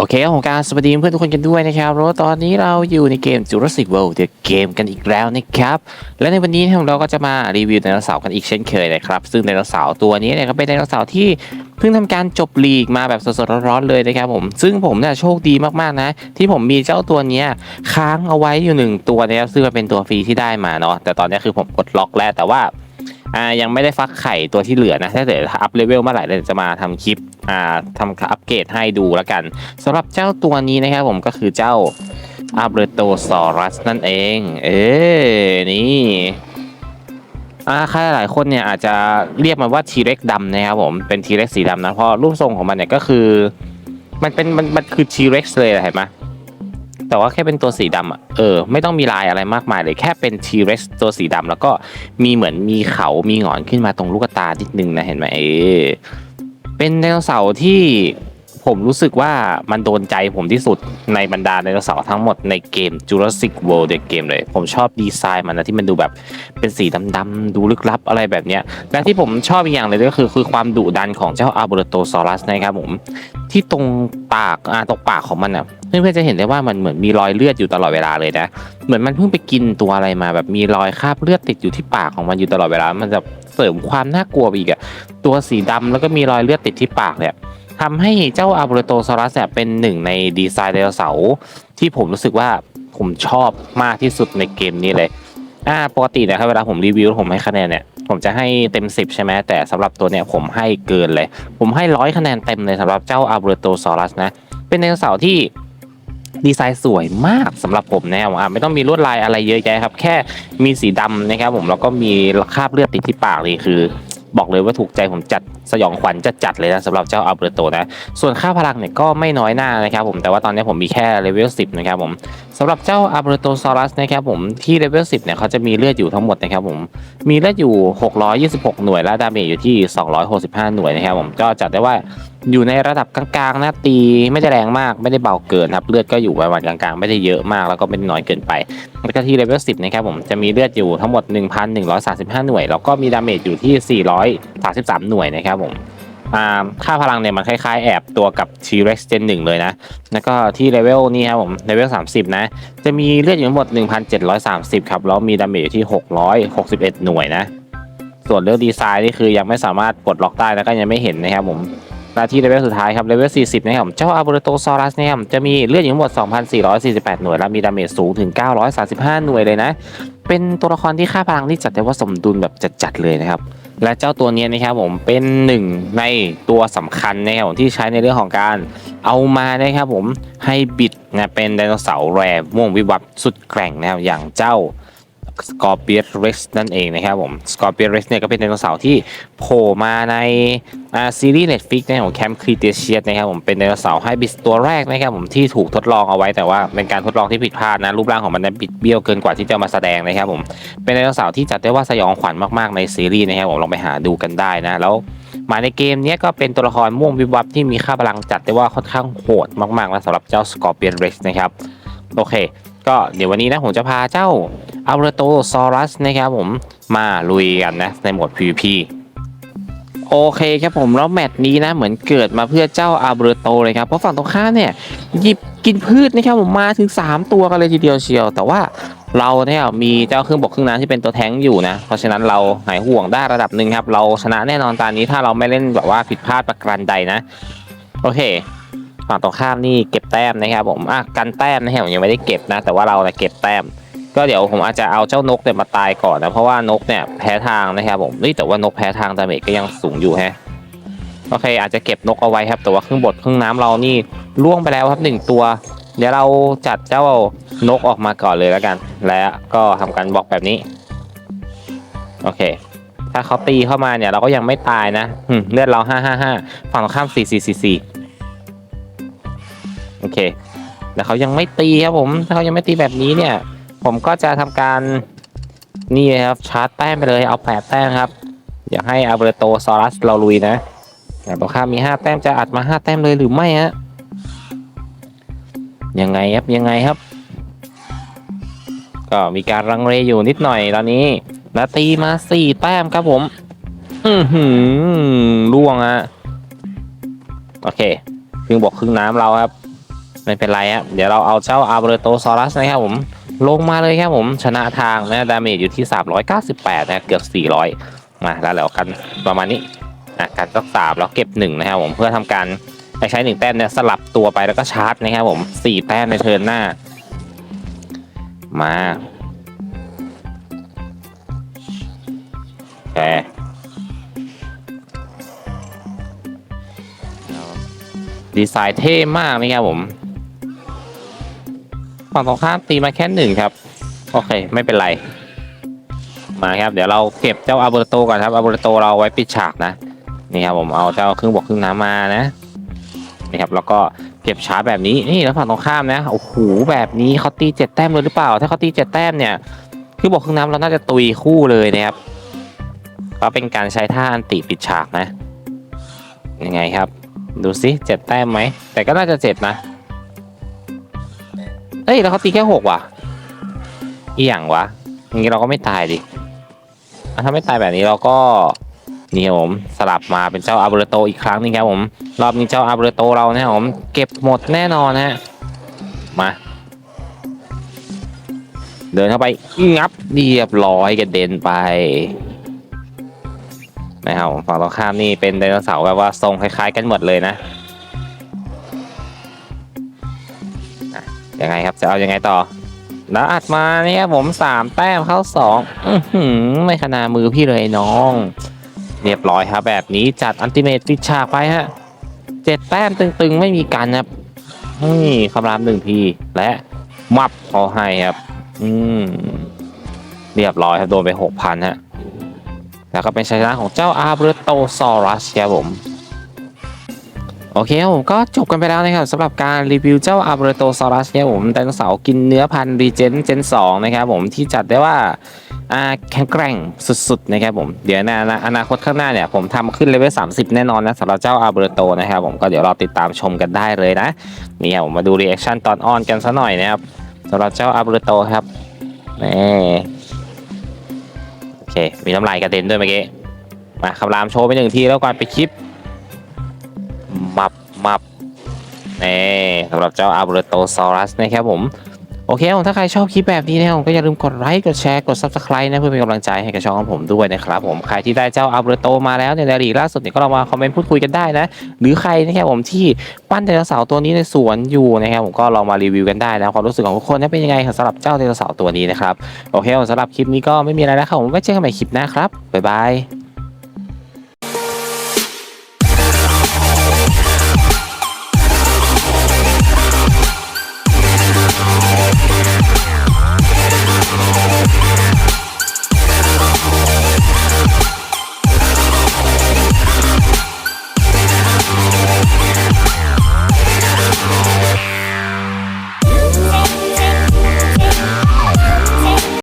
โอเคครับผมการสวัสดีเพื่อนทุกคนกันด้วยนะครับแล้วตอนนี้เราอยู่ในเกม Jurassic World The Game กันอีกแล้วนะครับ และในวันนี้เราก็จะมารีวิวไดโนเสาร์กันอีกเช่นเคยนะครับ ซึ่งไดโนเสาร์ตัวนี้เนี่ยก็เป็นไดโนเสาร์ที่เพิ่งทำการจบลีกมาแบบสดๆร้อนๆเลยนะครับผมซึ่งผมเนี่ยโชคดีมากๆนะ ที่ผมมีเจ้าตัวนี้ค้างเอาไว้อยู่หนึ่งตัวนะครับซึ่งมันเป็นตัวฟรีที่ได้มาเนาะแต่ตอนนี้คือผมกดล็อกแล้วแต่ว่า อ่ายังไม่ได้ฟักไข่ตัวที่เหลือนะถ้าเกิดอัพเลเวลเมื่อไหร่เดี๋ยวจะมาทำคลิปอ่าทำอัปเกรดให้ดูแล้วกันสำหรับเจ้าตัวนี้นะครับผมก็คือเจ้าอาเบโตซอรัสนั่นเอง เอ๊นี่อ่าใครหลายคนเนี่ยอาจจะเรียกมันว่าทีเร็กดำนะครับผมเป็นทีเร็กสีดำนะเพราะรูปทรงของมันเนี่ยก็คือ มันเป็นมันมันคือทีเร็กเลยเห็นไหม แต่ว่าแค่เป็นตัวสีดำอะเออไม่ต้องมีลายอะไรมากมายเลยแค่เป็นทีเร็กตัวสีดำแล้วก็มีเหมือนมีเขามีหงอนขึ้นมาตรงลูกตานิดนึงนะเห็นไหมเออเป็นไดโนเสาร์ที่ ผมรู้สึกว่ามันโดนใจผมที่สุดในบรรดาไดโนเสาร์ทั้งหมดในเกม Jurassic World เดเกมเลย ผมชอบดีไซน์มันนะที่มันดูแบบเป็นสีดำๆดูลึกลับอะไรแบบเนี้ยและที่ผมชอบอีกอย่างเลยก็คือคือความดุดันของเจ้าอาร์โบโตซอรัสนะครับผม ที่ตรงปากอ่าตรงปากของมันอะเพื่อนๆจะเห็นได้ว่ามันเหมือนมีรอยเลือดอยู่ตลอดเวลาเลยนะ เหมือนมันเพิ่งไปกินตัวอะไรมาแบบมีรอยคราบเลือดติดอยู่ที่ปากของมันอยู่ตลอดเวลา มันจะเสริมความน่ากลัวไปอีกอะตัวสีดำแล้วก็มีรอยเลือดติดที่ปากเนี่ย ทำให้เจ้าอาร์โตซอรัสเนี่ยเป็นหนึ่งในดีไซน์ไดโนเสาร์ที่ผมรู้สึกว่าผมชอบมากที่สุดในเกมนี้เลยอ่าปกติเนะครับเวลาผมรีวิวผมให้คะแนนเนี่ยผมจะให้เต็ม 10 ใช่ไหมแต่สำหรับตัวเนี่ยผมให้เกินเลย ผมให้ร้อยคะแนนเต็มเลยสำหรับเจ้าอาร์โตซอรัสนะ เป็นไดโนเสาร์ที่ดีไซน์สวยมากสำหรับผมนะครับอะไม่ต้องมีลวดลายอะไรเยอะแยะครับ แค่มีสีดำนะครับผมแล้วก็มีคราบเลือดติดที่ปากเลยคือ บอกเลยว่าถูกใจผมจัดสยองขวัญจัดจัดเลยนะสำหรับเจ้าอัลเบโตนะ ส่วนค่าพลังเนี่ยก็ไม่น้อยหน้านะครับผมแต่ว่าตอนนี้ผมมีแค่เลเวล10 นะครับผม สำหรับเจ้าอัลเบโตซอรัสนะครับผมที่เลเวล10เนี่ยเขาจะมีเลือดอยู่ทั้งหมดนะครับผมมีเลือดอยู่ 626 หน่วยและดาเมจอยู่ที่ 265 หน่วยนะครับผมก็จัดได้ว่าอยู่ในระดับกลางๆนะตีไม่ได้แรงมากไม่ได้เบาเกินครับเลือดก็อยู่ประมาณกลางๆ ไม่ได้เยอะมากแล้วก็ไม่ได้น้อยเกินไปแล้วก็ที่เลเวล10นะครับผมจะมีเลือดอยู่ทั้งหมด 1,135 หน่วย แล้วก็มีดาเมจอยู่ที่ 433 หน่วยนะครับผม ค่าพลังเนี่ยมันคล้าย ๆ แอบตัวกับ T-Rex Gen 1 เลยนะ แล้วก็ที่เลเวลนี้ครับผมเลเวล 30 นะ จะมีเลือดอยู่ทั้งหมด 1,730 ครับ แล้วมีดาเมจอยู่ที่ 661 หน่วยนะ ส่วนเรื่องดีไซน์นี่คือยังไม่สามารถปลดล็อกได้แล้วก็ยังไม่เห็นนะครับผมและที่เลเวลสุดท้ายครับเลเวล 40 นะครับผมเจ้าอาร์โบโตซอรัสเนี่ยจะมีเลือดอยู่ทั้งหมด 2,448 หน่วย และมีดาเมจสูงถึง 935 หน่วยเลยนะ เป็นตัวละครที่ค่าพลังที่จัดได้ว่าสมดุลแบบจัดๆเลยนะครับ และเจ้าตัวนี้นะครับผมเป็นหนึ่งในตัวสำคัญนะครับผมที่ใช้ในเรื่องของการเอามานะครับผมให้บิดนะเป็นไดโนเสาร์แรม่วงวิวับสุดแกร่งนะครับอย่างเจ้า สกอร์เปียสเร็กซ์นั่นเองนะครับผมสกอร์เปียสเร็กซ์เนี่ยก็เป็นไดโนเสาร์ที่โผล่มาในาซีรีส์เน็ตฟิกนะครับของแคมป์ครีเตเชียสนะครับผมเป็นไดโนเสาร์ไฮบริดตัวแรกนะครับผมที่ถูกทดลองเอาไว้แต่ว่าเป็นการทดลองที่ผิดพลาดนะรูปร่างของมันนั้นบิดเบี้ยวเกินกว่าที่จะมาแสดงนะครับผมเป็นไดโนเสาร์ที่จัดได้ว่าสยองขวัญมากๆในซีรีส์นะครับผมลองไปหาดูกันได้นะแล้วมาในเกมเนี้ยก็เป็นตัวละครม่วงวิบวับที่มีค่าพลังจัดได้ว่าค่อนข้างโหดมากๆแล้วสำหรับเจ้าสกอร์เปียนเร็กซ์นะครับโอเค ก็เดี๋ยววันนี้นะผมจะพาเจ้าอัลเบโตซอรัสนะครับผมมาลุยกันนะในโหมด PVP โอเคครับผมแล้วแมตช์นี้นะเหมือนเกิดมาเพื่อเจ้าอาเบรโตเลยครับเพราะฝั่งตรงข้ามเนี่ยหยิบกินพืชนะครับผมมาถึง 3 ตัวกันเลยทีเดียวเชียว แต่ว่าเราเนี่ยมีเจ้าเครื่องบกเครื่องน้ำที่เป็นตัวแท้งอยู่นะ เพราะฉะนั้นเราหายห่วงได้ระดับหนึ่งครับ เราชนะแน่นอนตอนนี้ถ้าเราไม่เล่นแบบว่าผิดพลาดประการใดนะ โอเค ฝั่งตรงข้ามนี่เก็บแต้มนะครับผมอะกันแต้มนะครับผมยังไม่ได้เก็บนะ แต่ว่าเราเนี่ยเก็บแต้ม ก็เดี๋ยวผมอาจจะเอาเจ้านกเนี่ยมาตายก่อนนะเพราะว่านกเนี่ยแพ้ทางนะครับผมเฮ้ยแต่ว่านกแพ้ทางดาเมจก็ยังสูงอยู่แฮะโอเคอาจจะเก็บนกเอาไว้ครับแต่ว่าเครื่องบดเครื่องน้ำเรานี่ล่วงไปแล้วครับหนึ่งตัว เดี๋ยวเราจัดเจ้านกออกมาก่อนเลยแล้วกัน แล้วก็ทำการบล็อกแบบนี้โอเค ถ้าเขาตีเข้ามาเนี่ยเราก็ยังไม่ตายนะเลือดเราห้าห้าห้าฝั่งตรงข้ามสี่สี่สี่สี่ โอเคแต่เขายังไม่ตีครับผม ถ้าเขายังไม่ตีแบบนี้เนี่ย ผมก็จะทำการนี่ครับชาร์จแต้มไปเลยเอาแปดแต้มครับ อยากให้อาเบโตซอรัสเราลุยนะแต่ตรงข้ามีห้าแต้มจะอัดมาห้าแต้มเลยหรือไม่ฮะยังไงครับยังไงครับ ก็มีการรังเลอยู่นิดหน่อยตอนนี้แล้วตีมาสี่แต้มครับผม อือหือล่วงอะโอเค ครึ่งบกครึ่งน้ำเราครับ ไม่เป็นไรครับเดี๋ยวเราเอาเจ้าอาร์เบโตซอรัสนะครับผมลงมาเลยครับผมชนะทางนะดาเมจอยู่ที่ 398นะเกือบ 400 มาแล้วแล้วกันประมาณนี้นะการสักสามแล้วเก็บหนึ่งนะครับผมเพื่อทำการไปใช้หนึ่งแต้มเนี่ยสลับตัวไปแล้วก็ชาร์จนะครับผมสี่แต้มในเทิร์นหน้า มาโอเคดีไซน์เท่มากนะครับผม ฝั่งตรงข้ามตีมาแค่หนึ่งครับ โอเค ไม่เป็นไร มาครับ เดี๋ยวเราเก็บเจ้าอาร์โตก่อนครับอาร์โตเราไว้ปิดฉากนะ นี่ครับผมเอาเจ้าครึ่งบวกครึ่งน้ำมานะ นี่ครับแล้วก็เก็บชาร์จแบบนี้ นี่แล้วฝั่งตรงข้ามนะ โอ้โห แบบนี้เขาตีเจ็ดแต้มเลยหรือเปล่า ถ้าเขาตีเจ็ดแต้มเนี่ยคือบอกครึ่งน้ำเราน่าจะตุยคู่เลยนะครับ ก็เป็นการใช้ท่าอันติปิดฉากนะ ยังไงครับ ดูสิเจ็ดแต้มไหม แต่ก็น่าจะเจ็ดนะ เอ้ยแล้วเขาตีแค่หกว่ะอีหยังวะอย่างนี้เราก็ไม่ตายดิถ้าไม่ตายแบบนี้เราก็นี่ครับผมสลับมาเป็นเจ้าอาร์เบโตอีกครั้งนึงครับผม รอบนี้เจ้าอาร์เบโตเราเนี่ยผมเก็บหมดแน่นอนฮะมา เดินเข้าไปงับเรียบร้อยกระเด็นไปนะครับฝั่งตรงข้ามนี่เป็นไดโนเสาร์แบบว่าทรงคล้าย ๆ กันหมดเลยนะ ยังไงครับจะเอายังไงต่อแล้วอัดมาเนี่ยผมสามแต้มเข้าสองอไม่ขนาดมือพี่เลยน้อง เรียบร้อยครับ แบบนี้จัดอันติเมตติดฉากไปฮะเจ็ดแต้มตึงๆ ไม่มีกันครับนี่คำรามหนึ่งทีและมับเขาให้ครับ อืมเรียบร้อยครับโดนไปหกพันฮะ แล้วก็เป็นชัยชนะของเจ้าอาร์เบรโตซอรัสครับผม โอเคผมก็จบกันไปแล้วนะครับสำหรับการรีวิวเจ้าอาร์เบโตซอรัสเนี่ยผมไดโนเสาร์กินเนื้อพันธุ์รีเจนเจนสองนะครับผมที่จัดได้ว่าแข็งแกร่งสุดๆนะครับผมเดี๋ยวในอนาอนาคตข้างหน้าเนี่ยผมทำขึ้นเลเวล30 แน่นอนนะสำหรับเจ้าอาร์เบโตนะครับผมก็เดี๋ยวรอติดตามชมกันได้เลยนะนี่ผมมาดูรีแอคชั่นตอนออนกันซะหน่อยนะครับสำหรับเจ้าอาร์เบโตครับนี่โอเคมีน้ำลายกระเด็นด้วยเมื่อกี้มาคำรามโชว์ไปหนึ่งทีแล้วก่อนไปคลิป มับมับนี่สำหรับเจ้าอาร์เบโตซอรัสนะครับผม โอเคผมถ้าใครชอบคลิปแบบนี้นะครับผมก็อย่าลืมกดไลค์กดแชร์กด subscribe นะเพื่อเป็นกำลังใจให้กับช่องของผมด้วยนะครับผมใครที่ได้เจ้าอาร์เบโตมาแล้วในรายละเอียดล่าสุดเนี่ยก็ลองมาคอมเมนต์พูดคุยกันได้นะ หรือใครนะครับผมที่ปั้นไดโนเสาร์ตัวนี้ในสวนอยู่นะครับผมก็ลองมารีวิวกันได้นะความรู้สึกของทุกคนนะเป็นยังไงสำหรับเจ้าไดโนเสาร์ตัวนี้นะครับโอเคผมสำหรับคลิปนี้ก็ไม่มีอะไรแล้วครับผมไว้เจอกันใหม่คลิปหน้าครับบ๊ายบาย